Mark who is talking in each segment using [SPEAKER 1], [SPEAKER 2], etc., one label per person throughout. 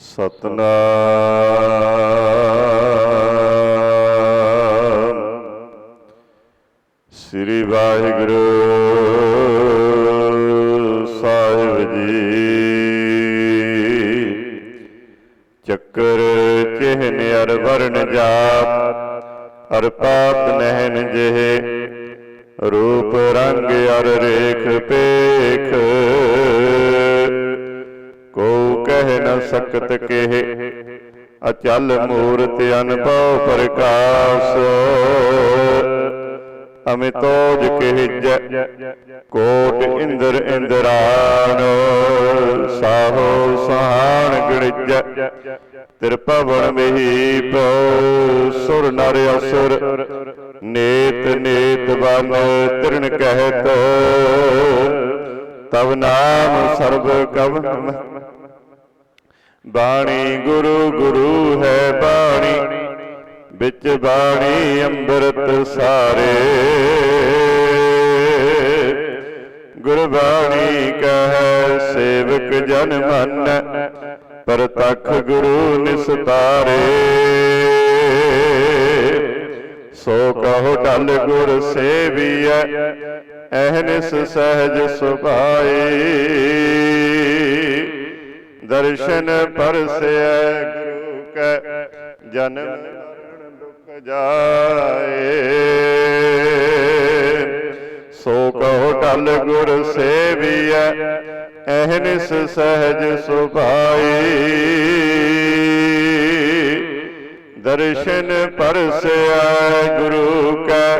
[SPEAKER 1] ਸਤਨਾਮ। ਕਹਿ ਨ ਸਕਤ ਕਹਿ, ਅਚਲ ਮੂਰਤ ਅਨਭਉ ਪ੍ਰਕਾਸ਼। ਅਮਿਤੋਜ ਕਹਿਜੈ, ਕੋਟ ਇੰਦਰ ਇੰਦਰਾਨ। ਸਾਹੋ ਸਹਾਣ ਗਣਿਜੈ, ਤਿਰਪਵਨ ਮਹੀਪ। ਸੁਰ ਨਰ ਅਸੁਰ, ਨੇਤ ਨੇਤ ਬਨ ਤਿਰਣ ਕਹਿਤ। ਤਵ ਨਾਮ ਸਰਬ ਕਵ ਬਾਣੀ ਗੁਰੂ ਗੁਰੂ ਹੈ ਬਾਣੀ। ਵਿੱਚ ਬਾਣੀ ਅੰਮ੍ਰਿਤ ਸਾਰੇ। ਗੁਰਬਾਣੀ ਕਹੈ, ਸੇਵਕ ਜਨ ਮਨ, ਪਰਤਖ ਗੁਰੂ ਨਿਸਤਾਰੇ ਸੋ ਕਹੋ ਟਲ ਗੁਰ ਸੇਵੀਐ ਅਹਨਿਸ ਸਹਿਜ ਸੁਭਾਈ ਦਰਸ਼ਨ ਪਰਸੈ ਗੁਰੂ ਕੈ। ਜਨਮ ਮਰਨ ਦੁਖ ਜਾਏ। ਸੋ ਕਹੋ ਟਲ ਗੁਰ ਸੇਵੀਐ। ਅਹਨਿਸ ਸਹਿਜ ਸੁਭਾਈ। ਦਰਸ਼ਨ ਪਰਸੈ ਗੁਰੂ ਕੈ।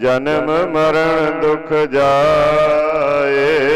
[SPEAKER 1] ਜਨਮ ਮਰਨ ਦੁਖ ਜਾਏ।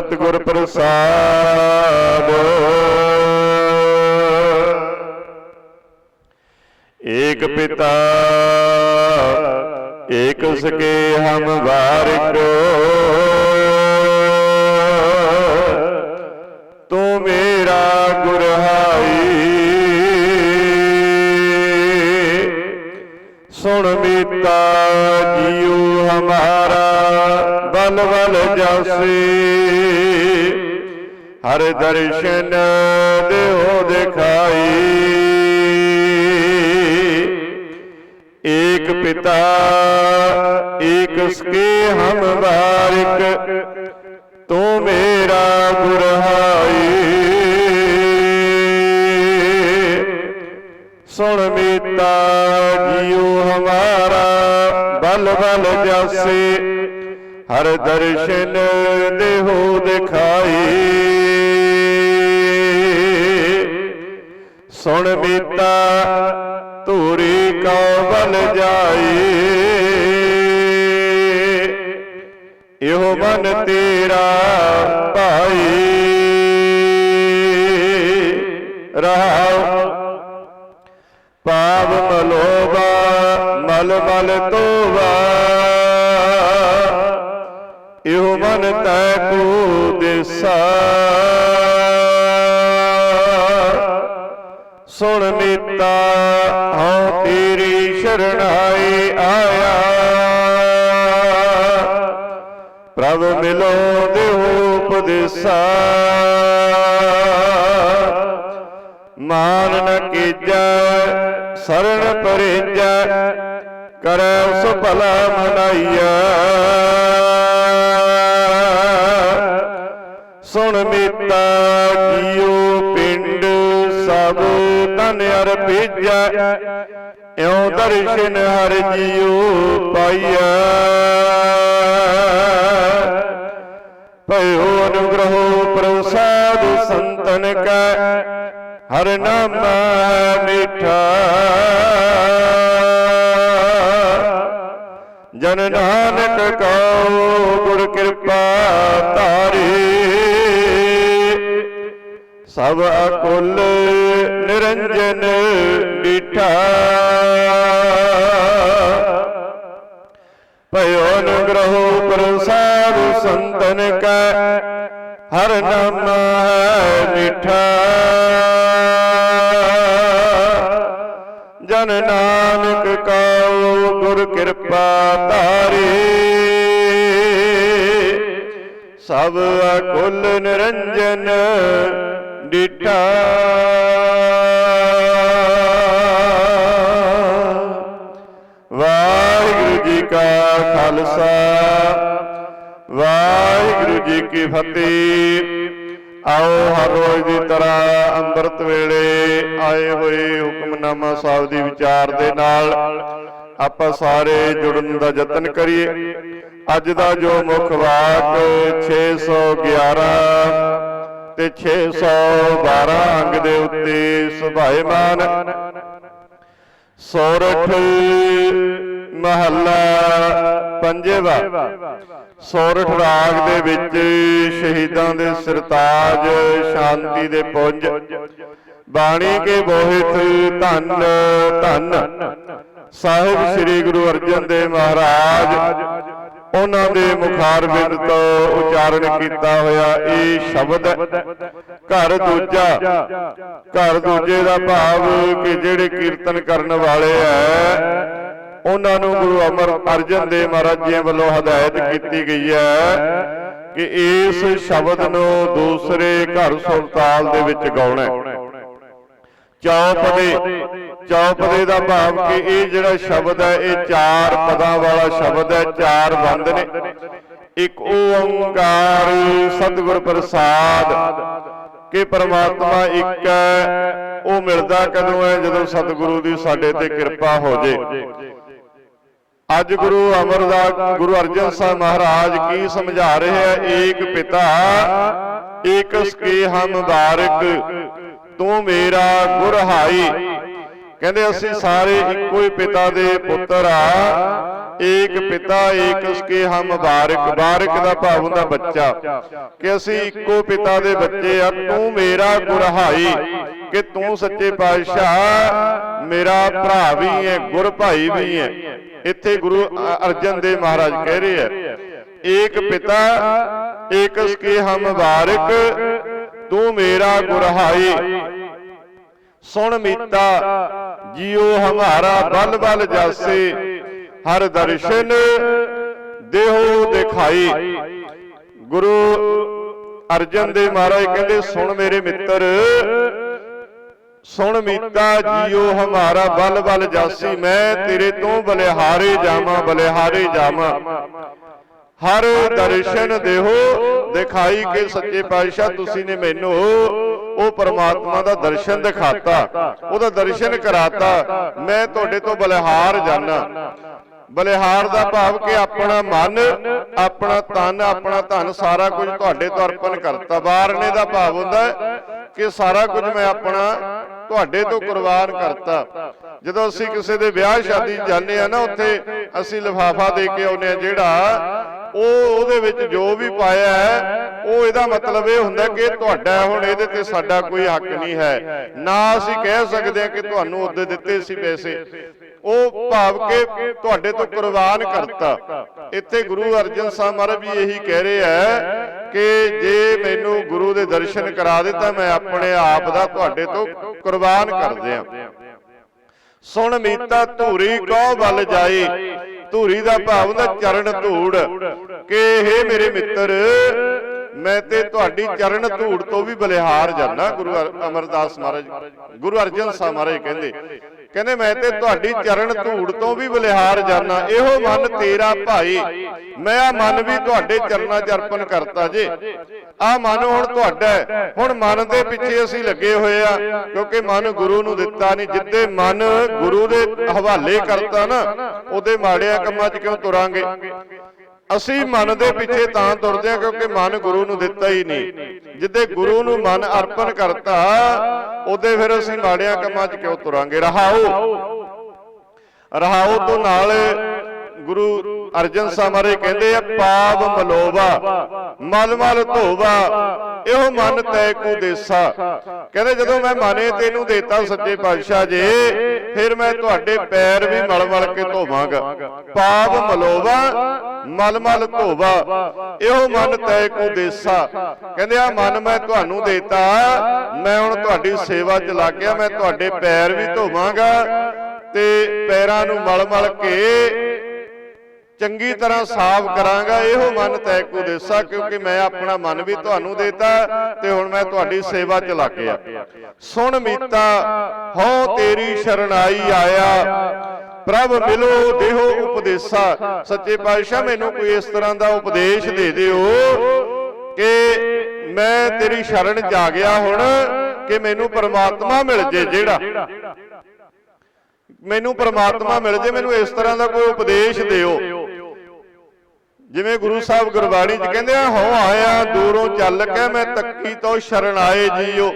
[SPEAKER 1] ਸਤਿਗੁਰ ਪ੍ਰਸਾਦ। ਏਕ ਪਿਤਾ ਏਕ ਸਕੇ ਹਮ ਵਾਰਿਕ। ਮੀਤਾ ਜੀਉ ਹਮਾਰਾ, ਬਲ ਬਲ ਜਾਸੀ। ਹਰ ਦਰਸ਼ਨ ਦੇਹੋ ਦਿਖਾਈ। ਏਕ ਪਿਤਾ, ਏਕ ਸਕੇ ਹਮ ਵਾਰਿਕ ਤੂੰ ਮੇਰਾ ਗੁਰਹਾਈ ਸੁਣ ਮੀਤਾ, ਜੀਉ ਹਮਾਰਾ, ਬਲ ਬਲ ਜਾਸੇ। ਹਰ ਦਰਸ਼ਨ ਦੇਹੋ ਦਿਖਾਈ। ਸੁਣ ਮੀਤਾ, ਧੂਰੀ ਕਉ ਬਲ ਜਾਈ। ਇਹੋ ਮਨ ਤੇਰਾ ਭਾਈ। ਰਹਾਉ ਪਾਪ ਮਲੋਬਾ ਮਲ ਮਲ ਤੋਵਾ ਇਹੋ ਮਨ ਤੈ ਕੋ ਦਿਸਾ। ਸੁਣ ਮੀਤਾ ਹਉ ਤੇਰੀ ਸ਼ਰਣਾਈ ਆਇਆ। ਪ੍ਰਭ ਮਿਲੋ ਦੇਹੋ ਉਪਦੇਸਾ। ਮਾਨ ਨ ਕੀਜੈ ਸਰਣ ਪਰੇਜੈ, ਕਰੈ ਉਸ ਭਲਾ ਮਨਾਈਐ। ਸੁਣ ਮੀਤਾ ਜੀਉ ਪਿੰਡ, ਸਭ ਤਨ ਅਰ ਇਉ ਦਰਸ਼ਨ ਹਰ ਜੀਉ ਪਾਈਐ। ਭਇਓ ਅਨੁਗ੍ਰਹੋ ਪ੍ਰਸਾਦ ਸੰਤਨ ਕੈ। ਹਰ ਨਾਮ ਮਿਠਾ। ਜਨ ਨਾਨਕ ਕਉ ਗੁਰ ਕਿਰਪਾ ਧਾਰੀ। ਸਭ ਅਕੁਲ ਨਿਰੰਜਨ ਡੀਠਾ ਭਇਓ ਨਗਰਹੁ ਪ੍ਰਸਾਦ ਸੰਤਨ ਕੈ ਹਰ ਨਾਮ ਹੈ ਮਿਠਾ। ਜਨ ਨਾਨਕ ਕਉ ਗੁਰ ਕਿਰਪਾ ਧਾਰੀ। ਸਭ ਅਕੁਲ ਨਿਰੰਜਨ ਡਿਠਾ। ਵਾਹਿਗੁਰੂ ਜੀ ਕਾ ਖਾਲਸਾ। ਵਾਹਿਗੁਰੂ ਜੀ ਕੀ ਫਤਿਹ। ਆਓ ਹਰ ਰੋਜ਼ ਦੀ ਤਰ੍ਹਾਂ ਅੰਮ੍ਰਿਤ ਵੇਲੇ ਆਏ ਹੋਏ ਹੁਕਮਨਾਮਾ ਸਾਹਿਬ ਦੀ ਵਿਚਾਰ ਦੇ ਨਾਲ ਆਪਾਂ ਸਾਰੇ ਜੁੜਨ ਦਾ ਯਤਨ ਕਰੀਏ। ਅੱਜ ਦਾ ਜੋ ਮੁੱਖ ਵਾਕ 611 ਤੇ 612 ਅੰਗ ਦੇ ਉੱਤੇ ਸੁਭਾਏਮਾਨ ਸੋਰਠ ਮਹੱਲਾ ਪੰਜੇਵਾ। ਸੋਰਠ ਰਾਗ ਦੇ ਵਿੱਚ ਸ਼ਹੀਦਾਂ ਦੇ ਸਰਤਾਜ, ਸ਼ਾਂਤੀ ਦੇ ਪੁੰਜ। ਬਾਣੀ ਕੇ ਬੋਹਿਤ ਧੰਨ ਧੰਨ। ਸਾਹਿਬ ਸ੍ਰੀ ਗੁਰੂ ਅਰਜਨ ਦੇਵ ਮਹਾਰਾਜ, ਉਹਨਾਂ ਦੇ ਮੁਖਾਰ ਬਿੰਦ ਤੋਂ ਉਚਾਰਨ ਕੀਤਾ ਹੋਇਆ ਇਹ ਸ਼ਬਦ। ਘਰ ਦੂਜਾ, ਘਰ ਦੂਜੇ ਦਾ ਭਾਵ ਕਿ ਜਿਹੜੇ ਕੀਰਤਨ ਕਰਨ ਵਾਲੇ ਐ ਉਹਨਾਂ ਨੂੰ ਗੁਰੂ ਅਮਰ ਅਰਜਨ ਦੇਵ ਮਹਾਰਾਜ ਜੀ ਵੱਲੋਂ ਹਦਾਇਤ ਕੀਤੀ ਗਈ ਹੈ ਕਿ ਇਸ ਸ਼ਬਦ ਨੂੰ ਦੂਸਰੇ ਘਰ ਸੁਲਤਾਨ ਦੇ ਵਿੱਚ ਗਾਉਣਾ ਹੈ। ਚੌਪਦੇ ਚੌਪਦੇ ਦਾ ਭਾਵ ਕਿ ਇਹ ਜਿਹੜਾ ਸ਼ਬਦ ਹੈ ਇਹ ਚਾਰ ਪਦਾਂ ਵਾਲਾ ਸ਼ਬਦ ਹੈ ਚਾਰ ਬੰਦ ਨੇ। ਇੱਕ ਓੰਕਾਰ ਸਤਿਗੁਰ ਪ੍ਰਸਾਦ ਕਿ ਪਰਮਾਤਮਾ ਇੱਕ ਹੈ ਉਹ ਮਿਲਦਾ ਕਦੋਂ ਹੈ? ਜਦੋਂ ਸਤਿਗੁਰੂ ਦੀ ਸਾਡੇ ਤੇ ਕਿਰਪਾ ਹੋ ਜੇ। ਅੱਜ ਗੁਰੂ ਅਮਰਦਾਸ ਗੁਰੂ ਅਰਜਨ ਸਾਹਿਬ ਮਹਾਰਾਜ ਕੀ ਸਮਝਾ ਰਹੇ ਹੈ ਏਕ ਪਿਤਾ ਏਕ ਸਕੇ ਹਮ ਮੁਬਾਰਕ ਤੂੰ ਮੇਰਾ ਗੁਰ ਹਾਈ। ਕਹਿੰਦੇ ਅਸੀਂ ਸਾਰੇ ਇੱਕੋ ਹੀ ਪਿਤਾ ਦੇ ਪੁੱਤਰ ਆ। ਏਕ ਪਿਤਾ ਏਕ ਉਸਕੇ ਹਮ ਮੁਬਾਰਕ ਬਾਰਕ ਦਾ ਭਾਵ ਹੁੰਦਾ ਬੱਚਾ। ਕਿ ਅਸੀਂ ਇੱਕੋ ਪਿਤਾ ਦੇ ਬੱਚੇ ਆ ਤੂੰ ਮੇਰਾ ਗੁਰਹਾਈ। ਕਿ ਤੂੰ ਸੱਚੇ ਪਾਤਸ਼ਾਹ ਮੇਰਾ ਭਰਾ ਵੀ ਹੈ ਗੁਰ ਭਾਈ ਵੀ ਹੈ। ਇੱਥੇ ਗੁਰੂ ਅਰਜਨ ਦੇਵ ਮਹਾਰਾਜ ਕਹਿ ਰਹੇ ਹੈ ਏਕ ਪਿਤਾ ਏਕ ਉਸਕੇ ਹਮ ਮੁਬਾਰਕ ਤੂੰ ਮੇਰਾ ਗੁਰਹਾਈ। ਸੁਣ ਮੀਤਾ ਜਿਉ ਹਮਾਰਾ ਬਲ ਬਲ ਜਾਸੇ, ਹਰ ਦਰਸ਼ਨ ਦੇਹੋ ਦਿਖਾਈ। ਗੁਰੂ ਅਰਜਨ ਦੇਵ ਮਹਾਰਾਜ ਕਹਿੰਦੇ, ਸੁਣ ਮੇਰੇ ਮਿੱਤਰ, ਸੁਣ ਮੀਤਾ ਜਿਉ ਹਮਾਰਾ ਬਲ ਬਲ ਜਾਸੀ, ਮੈਂ ਤੇਰੇ ਤੋਂ ਬਲਿਹਾਰੇ ਜਾਵਾਂ ਬਲਿਹਾਰੇ ਜਾਵਾਂ। ਹਰ ਦਰਸ਼ਨ ਦੇਹੋ ਦਿਖਾਈ ਕੇ ਸੱਚੇ ਪਾਤਸ਼ਾਹ ਤੁਸੀਂ ਨੇ ਮੈਨੂੰ ਉਹ ਪਰਮਾਤਮਾ ਦਾ ਦਰਸ਼ਨ ਦਿਖਾਤਾ, ਉਹਦਾ ਦਰਸ਼ਨ ਕਰਾਤਾ, ਮੈਂ ਤੁਹਾਡੇ ਤੋਂ ਬਲਿਹਾਰ ਜਾਣਾ ਬਲਿਹਾਰ ਦਾ ਭਾਵ ਕਿ ਆਪਣਾ ਮਨ, ਆਪਣਾ ਤਨ, ਆਪਣਾ ਧਨ ਸਾਰਾ ਕੁਝ ਤੁਹਾਡੇ ਤੋਂ ਅਰਪਣ ਕਰਤਾ। ਵਾਰਨੇ ਦਾ ਭਾਵ ਹੁੰਦਾ ਕਿ ਸਾਰਾ ਕੁਝ ਮੈਂ ਆਪਣਾ ਤੁਹਾਡੇ ਤੋਂ ਕੁਰਬਾਨ ਕਰਤਾ। ਜਦੋਂ ਅਸੀਂ ਕਿਸੇ ਦੇ ਵਿਆਹ ਸ਼ਾਦੀ ਜਾਂਦੇ ਆ ਨਾ, ਉੱਥੇ ਅਸੀਂ ਲਿਫਾਫਾ ਦੇ ਕੇ ਆਉਂਦੇ ਆ ਜਿਹੜਾ ਉਹ ਉਹਦੇ ਵਿੱਚ ਜੋ ਵੀ ਪਾਇਆ ਹੈ, ਉਹ ਇਹਦਾ ਮਤਲਬ ਇਹ ਹੁੰਦਾ ਕਿ ਤੁਹਾਡਾ ਹੁਣ ਇਹਦੇ ਤੇ ਸਾਡਾ ਕੋਈ ਹੱਕ ਨਹੀਂ ਹੈ। ਨਾ ਅਸੀਂ ਕਹਿ ਸਕਦੇ ਹਾਂ ਕਿ ਤੁਹਾਨੂੰ ਉਹਦੇ ਦਿੱਤੇ ਸੀ ਪੈਸੇ। ਉਹ ਭਾਵ ਕਿ ਤੁਹਾਡੇ ਤੋਂ ਕੁਰਬਾਨ ਕਰਤਾ। ਇੱਥੇ ਗੁਰੂ ਅਰਜਨ ਸਾਹਿਬ ਮਹਾਰਾਜ ਵੀ ਇਹੀ ਕਹਿ ਰਹੇ ਹੈ ਕਿ ਜੇ ਮੈਨੂੰ ਗੁਰੂ ਦੇ ਦਰਸ਼ਨ ਕਰਾ ਦੇ ਤਾਂ ਮੈਂ ਆਪਣੇ ਆਪ ਦਾ ਤੁਹਾਡੇ ਤੋਂ ਕੁਰਬਾਨ ਕਰ ਦਿਆਂ। ਸੁਣ ਮੀਤਾ, ਧੂਰੀ ਕੋ ਵੱਲ ਜਾਈ ਧੂਰੀ ਦਾ ਭਾਵ ਹੁੰਦਾ ਚਰਨ ਧੂੜ। ਕਿ हे ਮੇਰੇ ਮਿੱਤਰ ਮੈਂ ਤੇ ਤੁਹਾਡੀ ਚਰਨ ਧੂੜ ਤੋਂ ਵੀ ਬਲਿਹਾਰ ਜਾਣਾ ਗੁਰੂ ਅਮਰਦਾਸ ਮਹਾਰਾਜ। ਗੁਰੂ ਅਰਜਨ ਸਾਹਿਬ ਮਹਾਰਾਜ ਕਹਿੰਦੇ ਕਹਿੰਦੇ ਮੈਂ ਤੇ ਤੁਹਾਡੀ ਚਰਨ ਧੂੜ ਤੋਂ ਵੀ ਬਲਿਹਾਰ ਜਾਣਾ ਇਹੋ ਮਨ ਤੇਰਾ ਭਾਈ। ਮੈਂ ਆ ਮਨ ਵੀ ਤੁਹਾਡੇ ਚਰਨਾਂ 'ਚ ਅਰਪਣ ਕਰਤਾ ਜੇ। ਆ ਮਨ ਹੁਣ ਤੁਹਾਡਾ ਹੈ। ਹੁਣ ਮਨ ਦੇ ਪਿੱਛੇ ਅਸੀਂ ਲੱਗੇ ਹੋਏ ਆ ਕਿਉਂਕਿ ਮਨ ਗੁਰੂ ਨੂੰ ਦਿੱਤਾ ਨਹੀਂ। ਜਿੱਦੇ ਮਨ ਗੁਰੂ ਦੇ ਹਵਾਲੇ ਕਰਤਾ ਨਾ ਉਹਦੇ ਮਾੜਿਆਂ ਕੰਮਾਂ 'ਚ ਕਿਉਂ ਤੁਰਾਂਗੇ? ਅਸੀਂ ਮਨ ਦੇ ਪਿੱਛੇ ਤਾਂ ਤੁਰਦੇ ਹਾਂ ਕਿਉਂਕਿ ਮਨ ਗੁਰੂ ਨੂੰ ਦਿੱਤਾ ਹੀ ਨਹੀਂ। ਜਿੱਦੇ ਗੁਰੂ ਨੂੰ ਮਨ ਅਰਪਣ ਕਰਤਾ, ਉਹਦੇ ਫਿਰ ਅਸੀਂ ਮਾੜਿਆਂ ਕੰਮਾਂ 'ਚ ਕਿਉਂ ਤੁਰਾਂਗੇ? ਰਹਾਓ। ਰਹਾਓ ਤੋਂ ਨਾਲ ਗੁਰੂ ਅਰਜਨ ਸਾਹਿਬ ਮਾਰੇ ਕਹਿੰਦੇ ਆ ਪਾਪ ਮਲੋਵਾ, ਮਲ ਮਲ ਧੋਵਾ, ਇਹੋ ਮਨ ਤੈ ਕੋ ਦੇਸਾ। ਕਹਿੰਦੇ ਜਦੋਂ ਮੈਂ ਮਨੇ ਤੈਨੂੰ ਦੇਤਾ ਸੱਚੇ ਪਾਤਸ਼ਾਹ ਜੀ, ਫਿਰ ਮੈਂ ਤੁਹਾਡੇ ਪੈਰ ਵੀ ਮਲ ਮਲ ਕੇ ਧੋਵਾਂਗਾ। ਪਾਪ ਮਲੋਵਾ, ਮਲ ਮਲ ਧੋਵਾ, ਇਹੋ ਮਨ ਤੈ ਕੋ ਦੇਸਾ। ਕਹਿੰਦੇ ਆ, ਮਨ ਮੈਂ ਤੁਹਾਨੂੰ ਦੇਤਾ, ਮੈਂ ਹੁਣ ਤੁਹਾਡੀ ਸੇਵਾ ਚ ਲੱਗ ਗਿਆ, ਮੈਂ ਤੁਹਾਡੇ ਪੈਰ ਵੀ ਧੋਵਾਂਗਾ ਤੇ ਪੈਰਾਂ ਨੂੰ ਮਲ ਮਲ ਕੇ ਚੰਗੀ ਤਰ੍ਹਾਂ ਸਾਫ਼ ਕਰਾਂਗਾ ਇਹੋ ਮਨ ਤੈ ਕੋ ਦੇਸਾ ਕਿਉਂਕਿ ਮੈਂ ਆਪਣਾ ਮਨ ਵੀ ਤੁਹਾਨੂੰ ਦੇਤਾ ਤੇ ਹੁਣ ਮੈਂ ਤੁਹਾਡੀ ਸੇਵਾ ਚ ਲੱਗ ਗਿਆ। ਸੁਣ ਮੀਤਾ ਹਉ ਤੇਰੀ ਸ਼ਰਣਾਈ ਆਇਆ। ਪ੍ਰਭ ਮਿਲੋ ਦੇਹੋ ਉਪਦੇਸਾ। ਸੱਚੇ ਪਾਤਸ਼ਾਹ ਮੈਨੂੰ ਕੋਈ ਇਸ ਤਰ੍ਹਾਂ ਦਾ ਉਪਦੇਸ਼ ਦੇ ਦਿਓ ਕਿ ਮੈਂ ਤੇਰੀ ਸ਼ਰਨ ਚ ਆ ਗਿਆ ਹੁਣ ਕਿ ਮੈਨੂੰ ਪਰਮਾਤਮਾ ਮਿਲ ਜੇ ਜਿਹੜਾ। ਮੈਨੂੰ ਪਰਮਾਤਮਾ ਮਿਲ ਜੇ ਮੈਨੂੰ ਇਸ ਤਰ੍ਹਾਂ ਦਾ ਕੋਈ ਉਪਦੇਸ਼ ਦਿਓ। ਜਿਵੇਂ ਗੁਰੂ ਸਾਹਿਬ ਗੁਰਬਾਣੀ 'ਚ ਕਹਿੰਦੇ ਆ ਹੋ ਆਇਆ ਦੂਰੋਂ ਚੱਲ ਕੇ ਮੈਂ ਤੱਕੀ ਤੋਂ ਸ਼ਰਨ ਆਏ ਜੀਓ।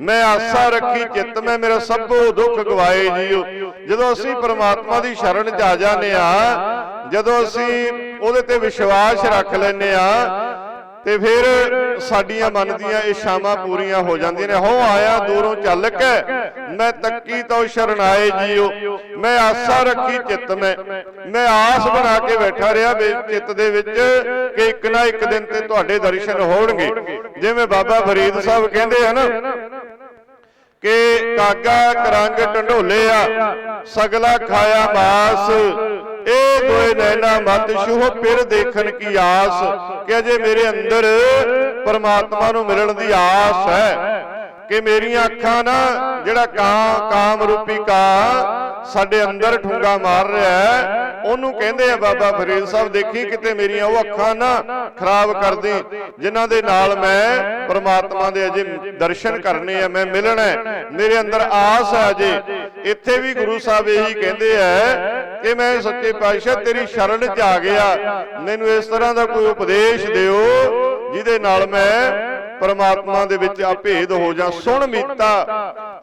[SPEAKER 1] ਮੈਂ ਆਸਾ ਰੱਖੀ ਚਿੱਤ ਮੈਂ ਮੇਰਾ ਸਭੋ ਦੁੱਖ ਗਵਾਏ ਜੀਓ। ਜਦੋਂ ਅਸੀਂ ਪਰਮਾਤਮਾ ਦੀ ਸ਼ਰਨ 'ਚ ਆ ਜਾਂਦੇ ਆ ਜਦੋਂ ਅਸੀਂ ਉਹਦੇ ਤੇ ਵਿਸ਼ਵਾਸ ਰੱਖ ਲੈਨੇ ਆ ਤੇ ਫਿਰ ਸਾਡੀਆਂ ਮਨ ਦੀਆਂ ਇਸ਼ਾਵਾਂ ਪੂਰੀਆਂ ਹੋ ਜਾਂਦੀਆਂ ਨੇ। ਹੋ ਆਇਆ ਦੂਰੋਂ ਚੱਲ ਕੇ, ਮੈਂ ਤੱਕੀ ਤੋਂ ਸ਼ਰਨਾਏ ਜੀਓ। ਮੈਂ ਆਸਾ ਰੱਖੀ ਚਿੱਤ ਮੈਂ। ਮੈਂ ਆਸ ਬਣਾ ਕੇ ਬੈਠਾ ਰਿਹਾ ਚਿੱਤ ਦੇ ਵਿੱਚ ਕਿ ਇੱਕ ਨਾ ਇੱਕ ਦਿਨ ਤੇ ਤੁਹਾਡੇ ਦਰਸ਼ਨ ਹੋਣਗੇ। ਜਿਵੇਂ ਬਾਬਾ ਫਰੀਦ ਸਾਹਿਬ ਕਹਿੰਦੇ ਹਨ ਕਿ ਕਾਗਾ ਕਰੰਗ ਢੰਡੋਲਿਆ ਸਗਲਾ ਖਾਇਆ ਮਾਸ। ਇਹ ਦੋਏ ਨੈਣਾ ਮਤ ਛੂਹ, ਫਿਰ ਦੇਖਣ ਕੀ ਆਸ। ਕਿ ਅਜੇ ਮੇਰੇ ਅੰਦਰ ਪਰਮਾਤਮਾ ਨੂੰ ਮਿਲਣ ਦੀ ਆਸ ਹੈ। ਕਿ ਮੇਰੀਆਂ ਅੱਖਾਂ ਨਾ ਜਿਹੜਾ ਕਾਂ ਕਾਮ ਰੂਪੀ ਕਾਂ ਸਾਡੇ ਅੰਦਰ ਠੁੰਗਾ ਮਾਰ ਰਿਹਾ ਹੈ ਉਹਨੂੰ ਕਹਿੰਦੇ ਆ ਬਾਬਾ ਫਰੀਦ ਸਾਹਿਬ ਦੇਖੀ ਕਿਤੇ ਮੇਰੀਆਂ ਉਹ ਅੱਖਾਂ ਨਾ ਖਰਾਬ ਕਰਦੀ ਜਿਨ੍ਹਾਂ ਦੇ ਨਾਲ ਮੈਂ ਪ੍ਰਮਾਤਮਾ ਦੇ ਅਜੇ ਦਰਸ਼ਨ ਕਰਨੇ ਆ ਮੈਂ ਮਿਲਣਾ। ਮੇਰੇ ਅੰਦਰ ਆਸ ਹੈ ਅਜੇ। ਇੱਥੇ ਵੀ ਗੁਰੂ ਸਾਹਿਬ ਇਹੀ ਕਹਿੰਦੇ ਆ ਕਿ ਮੈਂ ਸੱਚੇ ਪਾਤਸ਼ਾਹ ਤੇਰੀ ਸ਼ਰਨ ਚ ਆ ਗਿਆ। ਮੈਨੂੰ ਇਸ ਤਰ੍ਹਾਂ ਦਾ ਕੋਈ ਉਪਦੇਸ਼ ਦਿਓ ਜਿਹਦੇ ਨਾਲ ਮੈਂ ਪਰਮਾਤਮਾ ਦੇ ਵਿੱਚ ਅਭੇਦ ਹੋ ਜਾ ਸੁਣ ਮੀਤਾ।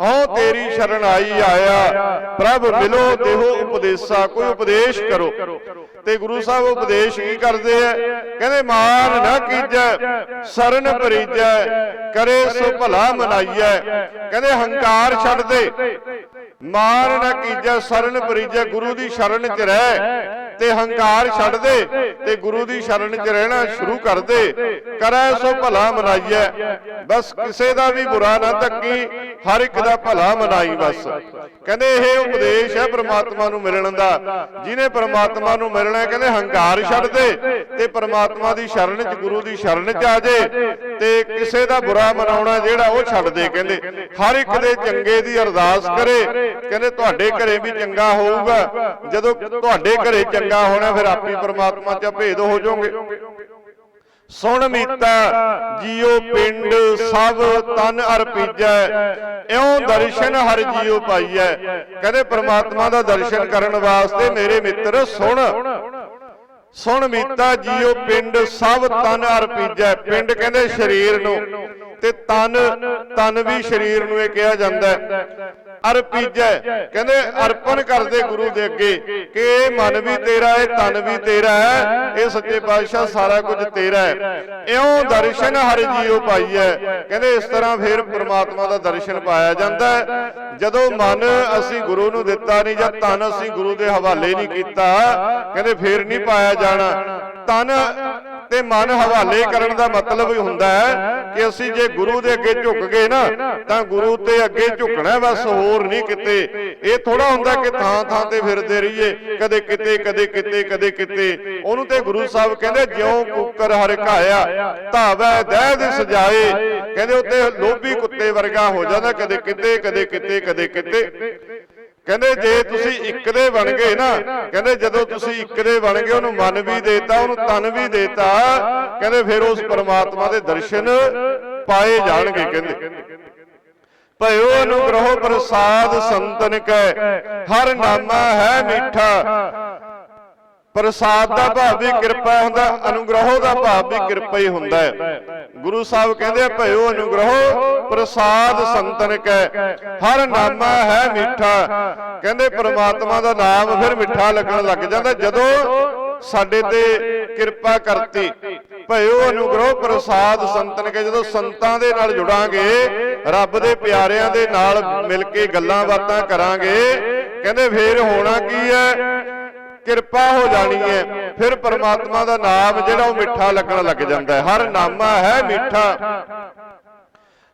[SPEAKER 1] ਹਉ ਤੇਰੀ ਸ਼ਰਨ ਆਈ ਆਇਆ। ਪ੍ਰਭ ਮਿਲੋ ਦੇਹੋ ਉਪਦੇਸਾ ਕੋਈ ਉਪਦੇਸ਼ ਕਰੋ। ਤੇ ਗੁਰੂ ਸਾਹਿਬ ਉਪਦੇਸ਼ ਕੀ ਕਰਦੇ ਆ? ਕਹਿੰਦੇ ਮਾਨ ਨਾ ਕੀਜੈ ਸਰਨ ਪਰੀਜੈ ਕਰੇ ਸੋ ਭਲਾ ਮਨਾਈਐ। ਕਹਿੰਦੇ ਹੰਕਾਰ ਛੱਡ ਦੇ। ਮਾਰ ਨਾ ਕੀਜੈ, ਸਰਨ ਪਰੀਜੈ ਗੁਰੂ ਦੀ ਸ਼ਰਨ ਚ ਰਹਿ। ਤੇ ਹੰਕਾਰ ਛੱਡ ਦੇ, ਤੇ ਗੁਰੂ ਦੀ ਸ਼ਰਨ ਚ ਰਹਿਣਾ ਸ਼ੁਰੂ ਕਰ ਦੇ। ਕਰੈ ਸੋ ਭਲਾ ਮਨਾਈਐ। ਬਸ ਕਿਸੇ ਦਾ ਵੀ ਬੁਰਾ ਨਾ ਤੱਕੀ ਹਰ ਇੱਕ ਦਾ ਭਲਾ ਮਨਾਈ ਬਸ। ਕਹਿੰਦੇ ਇਹ ਉਪਦੇਸ਼ ਹੈ ਪ੍ਰਮਾਤਮਾ ਨੂੰ ਮਿਲਣ ਦਾ। ਜਿਹਨੇ ਪ੍ਰਮਾਤਮਾ ਨੂੰ ਮਿਲਣਾ ਕਹਿੰਦੇ ਹੰਕਾਰ ਛੱਡ ਦੇ। ਤੇ ਪ੍ਰਮਾਤਮਾ ਦੀ ਸ਼ਰਨ ਚ, ਗੁਰੂ ਦੀ ਸ਼ਰਨ ਚ ਆ ਜੇ। ਤੇ ਕਿਸੇ ਦਾ ਬੁਰਾ ਮਨਾਉਣਾ ਜਿਹੜਾ ਉਹ ਛੱਡ ਦੇ, ਕਹਿੰਦੇ। ਹਰ ਇੱਕ ਦੇ ਚੰਗੇ ਦੀ ਅਰਦਾਸ ਕਰੇ। ਕਹਿੰਦੇ ਤੁਹਾਡੇ ਘਰੇ ਵੀ ਚੰਗਾ ਹੋਊਗਾ। ਜਦੋਂ ਤੁਹਾਡੇ ਘਰੇ ਚੰਗਾ ਹੋਣਾ, ਫਿਰ ਆਪੀ ਪਰਮਾਤਮਾ ਚ ਭੇਦ ਹੋ ਜਾਓਗੇ। ਸੁਣ ਮੀਤਾ, ਜੀਓ ਪਿੰਡ ਸਭ ਤਨ ਅਰਪੀਜੈ ਇਉਂ ਦਰਸ਼ਨ ਹਰ ਜੀਓ ਪਾਈਐ। ਕਹਿੰਦੇ ਪ੍ਰਮਾਤਮਾ ਦਾ ਦਰਸ਼ਨ ਕਰਨ ਵਾਸਤੇ ਮੇਰੇ ਮਿੱਤਰ, ਸੁਣ। ਸੁਣ ਮੀਤਾ, ਜੀਓ ਪਿੰਡ ਸਭ ਤਨ ਅਰਪੀਜੈ ਪਿੰਡ ਕਹਿੰਦੇ ਸਰੀਰ ਨੂੰ ਤੇ ਤਨ ਤਨ ਵੀ ਸਰੀਰ ਨੂੰ ਇਹ ਕਿਹਾ ਜਾਂਦਾ ਅਰਪੀਜੈ ਕਹਿੰਦੇ ਅਰਪਣ ਕਰਦੇ ਗੁਰੂ ਦੇ ਅੱਗੇ ਕਿ ਇਹ ਮਨ ਵੀ ਤੇਰਾ ਹੈ ਤਨ ਵੀ ਤੇਰਾ ਹੈ, ਇਹ ਸੱਚੇ ਪਾਤਸ਼ਾਹ ਸਾਰਾ ਕੁਝ ਤੇਰਾ ਹੈ। ਇਉਂ ਦਰਸ਼ਨ ਹਰ ਜੀਉ ਪਾਈਐ। ਕਹਿੰਦੇ ਇਸ ਤਰ੍ਹਾਂ ਫਿਰ ਪ੍ਰਮਾਤਮਾ ਦਾ ਦਰਸ਼ਨ ਪਾਇਆ ਜਾਂਦਾ ਹੈ। ਜਦੋਂ ਮਨ ਅਸੀਂ ਗੁਰੂ ਨੂੰ ਦਿੱਤਾ ਨਹੀਂ ਜਾਂ ਤਨ ਅਸੀਂ ਗੁਰੂ ਦੇ ਹਵਾਲੇ ਨਹੀਂ ਕੀਤਾ, ਕਹਿੰਦੇ ਫੇਰ ਨਹੀਂ ਪਾਇਆ ਜਾਣਾ। ਤਨ ਤੇ ਮਨ ਹਵਾਲੇ ਕਰਨ ਦਾ ਮਤਲਬ ਹੀ ਹੁੰਦਾ ਹੈ ਕਿ ਅਸੀਂ ਜੇ ਗੁਰੂ ਦੇ ਅੱਗੇ ਝੁਕ ਗਏ ਨਾ ਤਾਂ ਗੁਰੂ ਤੇ ਅੱਗੇ ਝੁਕਣਾ ਬਸ ਹੋਰ ਨਹੀਂ ਕਿਤੇ। ਇਹ ਥੋੜਾ ਹੁੰਦਾ ਕਿ ਥਾਂ ਥਾਂ ਤੇ ਫਿਰਦੇ ਰਹੀਏ ਕਦੇ ਕਿਤੇ ਕਦੇ ਕਿਤੇ ਕਦੇ ਕਿਤੇ। ਉਹਨੂੰ ਤੇ ਗੁਰੂ ਸਾਹਿਬ ਕਹਿੰਦੇ ਜਿਉਂ ਕੁੱਕਰ ਹਰਕਾਇਆ ਧਾਵੈ ਦਹਿ ਦੇ ਸਜਾਏ ਕਹਿੰਦੇ ਉੱਤੇ ਲੋਭੀ ਕੁੱਤੇ ਵਰਗਾ ਹੋ ਜਾਂਦਾ ਕਦੇ ਕਿਤੇ ਕਦੇ ਕਿਤੇ ਕਦੇ ਕਿਤੇ। ਕਹਿੰਦੇ ਜੇ ਤੁਸੀਂ ਇੱਕ ਦੇ ਬਣ ਗਏ ਨਾ ਕਹਿੰਦੇ ਜਦੋਂ ਤੁਸੀਂ ਇੱਕ ਦੇ ਬਣ ਗਏ ਉਹਨੂੰ ਮਨ ਵੀ ਦੇਤਾ ਉਹਨੂੰ ਤਨ ਵੀ ਦੇਤਾ ਕਹਿੰਦੇ ਫਿਰ ਉਸ ਪਰਮਾਤਮਾ ਦੇ ਦਰਸ਼ਨ ਪਾਏ ਜਾਣਗੇ ਕਹਿੰਦੇ। ਭਇਓ ਅਨੁਗ੍ਰਹ ਪ੍ਰਸਾਦ ਸੰਤਨ ਕੈ ਹਰ ਨਾਮਾ ਹੈ ਮਿੱਠਾ ਪ੍ਰਸਾਦ ਦਾ ਭਾਵ ਵੀ ਕਿਰਪਾ ਹੁੰਦਾ ਅਨੁਗ੍ਰਹੋ ਦਾ ਭਾਵ ਵੀ ਕਿਰਪਾ ਹੀ ਹੁੰਦਾ ਹੈ। ਗੁਰੂ ਸਾਹਿਬ ਕਹਿੰਦੇ ਆ ਭਇਓ ਅਨੁਗ੍ਰਹੋ ਪ੍ਰਸਾਦ ਸੰਤਨ ਕੈ। ਹਰ ਨਾਮਾ ਹੈ ਮਿੱਠਾ। ਕਹਿੰਦੇ ਪ੍ਰਮਾਤਮਾ ਦਾ ਨਾਮ ਫਿਰ ਮਿੱਠਾ ਲੱਗਣ ਲੱਗ ਜਾਂਦਾ। ਜਦੋਂ ਸਾਡੇ ਤੇ ਕਿਰਪਾ ਕਰਤੀ ਭਇਓ ਅਨੁਗ੍ਰਹ ਪ੍ਰਸਾਦ ਸੰਤਨ ਕੇ। ਜਦੋਂ ਸੰਤਾਂ ਦੇ ਨਾਲ ਜੁੜਾਂਗੇ ਰੱਬ ਦੇ ਪਿਆਰਿਆਂ ਦੇ ਨਾਲ ਮਿਲ ਕੇ ਗੱਲਾਂ ਬਾਤਾਂ ਕਰਾਂਗੇ। ਕਹਿੰਦੇ ਫੇਰ ਹੋਣਾ ਕੀ ਹੈ? ਕਿਰਪਾ ਹੋ ਜਾਣੀ ਹੈ ਫਿਰ ਪਰਮਾਤਮਾ ਦਾ ਨਾਮ ਜਿਹੜਾ ਉਹ ਮਿੱਠਾ ਲੱਗਣ ਲੱਗ ਜਾਂਦਾ ਹੈ। ਹਰ ਨਾਮਾ ਹੈ ਮਿੱਠਾ।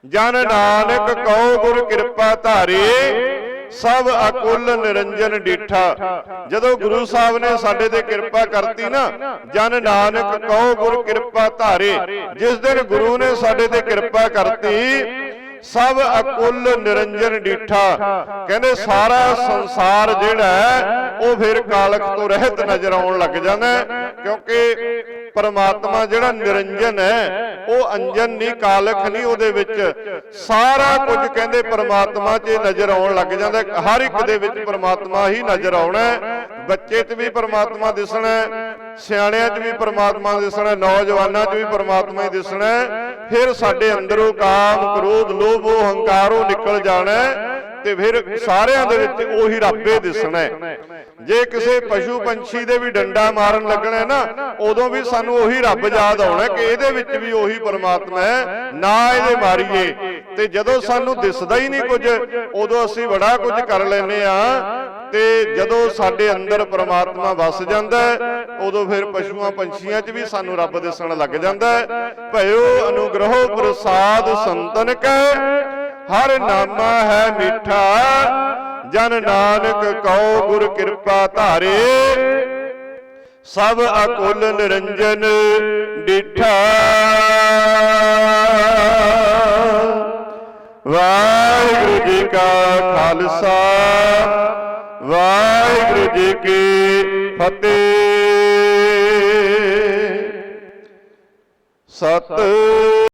[SPEAKER 1] ਜਨ ਨਾਨਕ ਕਉ ਗੁਰ ਕਿਰਪਾ ਧਾਰੇ, ਸਭ ਅਕੁੱਲ ਨਿਰੰਜਨ ਡੀਠਾ। ਜਦੋਂ ਗੁਰੂ ਸਾਹਿਬ ਨੇ ਸਾਡੇ ਤੇ ਕਿਰਪਾ ਕਰਤੀ ਨਾ, ਜਨ ਨਾਨਕ ਕਉ ਗੁਰ ਕਿਰਪਾ ਧਾਰੇ, ਜਿਸ ਦਿਨ ਗੁਰੂ ਨੇ ਸਾਡੇ ਤੇ ਕਿਰਪਾ ਕਰਤੀ ਸਭ ਅਕੁੱਲ ਨਿਰੰਜਨ ਡੀਠਾ। ਕਹਿੰਦੇ ਸਾਰਾ ਸੰਸਾਰ ਜਿਹੜਾ ਹੈ, ਉਹ ਫਿਰ ਕਾਲਕ ਤੋਂ ਰਹਿਤ ਨਜ਼ਰ ਆਉਣ ਲੱਗ ਜਾਂਦਾ ਕਿਉਂਕਿ ਪਰਮਾਤਮਾ ਜਿਹੜਾ ਨਿਰੰਜਨ ਹੈ ਉਹ ਅੰਜਨ ਨਹੀਂ ਕਾਲਕ ਨਹੀਂ ਉਹਦੇ ਵਿੱਚ। ਸਾਰਾ ਕੁਝ ਕਹਿੰਦੇ ਪਰਮਾਤਮਾ 'ਚ ਨਜ਼ਰ ਆਉਣ ਲੱਗ ਜਾਂਦਾ। ਹਰ ਇੱਕ ਦੇ ਵਿੱਚ ਪਰਮਾਤਮਾ ਹੀ ਨਜ਼ਰ ਆਉਣਾ। ਬੱਚੇ 'ਚ ਵੀ ਪਰਮਾਤਮਾ ਦਿਸਣਾ ਸਿਆਣਿਆਂ 'ਚ ਵੀ ਪਰਮਾਤਮਾ ਦਿਸਣਾ ਨੌਜਵਾਨਾਂ 'ਚ ਵੀ ਪਰਮਾਤਮਾ ਹੀ। ਦਿਸਣਾ। ਫਿਰ ਸਾਡੇ ਅੰਦਰੋਂ ਕਾਮ ਕ੍ਰੋਧ ਲੋਭ ਹੰਕਾਰ ਉਹ ਨਿਕਲ ਜਾਣਾ ਤੇ ਫਿਰ ਸਾਰਿਆਂ ਦੇ ਵਿੱਚ ਉਹੀ ਰੱਬੇ ਦਿਸਣਾ ਜੇ ਕਿਸੇ ਪਸ਼ੂ ਪੰਛੀ ਦੇ ਵੀ ਡੰਡਾ ਮਾਰਨ ਲੱਗਣਾ ਨਾ, ਉਦੋਂ ਵੀ ਸਾਨੂੰ ਉਹੀ ਰੱਬ ਯਾਦ ਆਉਣਾ ਕਿ ਇਹਦੇ ਵਿੱਚ ਵੀ ਉਹੀ ਪਰਮਾਤਮਾ ਹੈ, ਨਾ ਇਹਦੇ ਮਾਰੀਏ। ਤੇ ਜਦੋਂ ਸਾਨੂੰ ਦਿਸਦਾ ਹੀ ਨਹੀਂ ਕੁਝ, ਉਦੋਂ ਅਸੀਂ ਬੜਾ ਕੁਝ ਕਰ ਲੈਨੇ ਆ ਤੇ ਜਦੋਂ ਸਾਡੇ ਅੰਦਰ ਪਰਮਾਤਮਾ ਵਸ ਜਾਂਦਾ ਉਦੋਂ ਫਿਰ ਪਸ਼ੂਆਂ ਪੰਛੀਆਂ 'ਚ ਵੀ ਸਾਨੂੰ ਰੱਬ ਦਿਸਣ ਲੱਗ ਜਾਂਦਾ ਹੈ। ਭਇਓ ਅਨੁਗ੍ਰਹੋ ਪ੍ਰਸਾਦ ਸੰਤਨ ਕੈ। ਹਰ ਨਾਮਾ ਹੈ ਮਿੱਠਾ, ਜਨ ਨਾਨਕ ਕਉ ਗੁਰ ਕਿਰਪਾ ਧਾਰੇ। ਸਭ ਅਕੁਲ ਨਿਰੰਜਨ ਡਿਠਾ। ਵਾਹਿਗੁਰੂ ਜੀ ਕਾ ਖਾਲਸਾ, ਵਾਹਿਗੁਰੂ ਜੀ ਕੀ ਫਤਿਹ। ਸਤਿ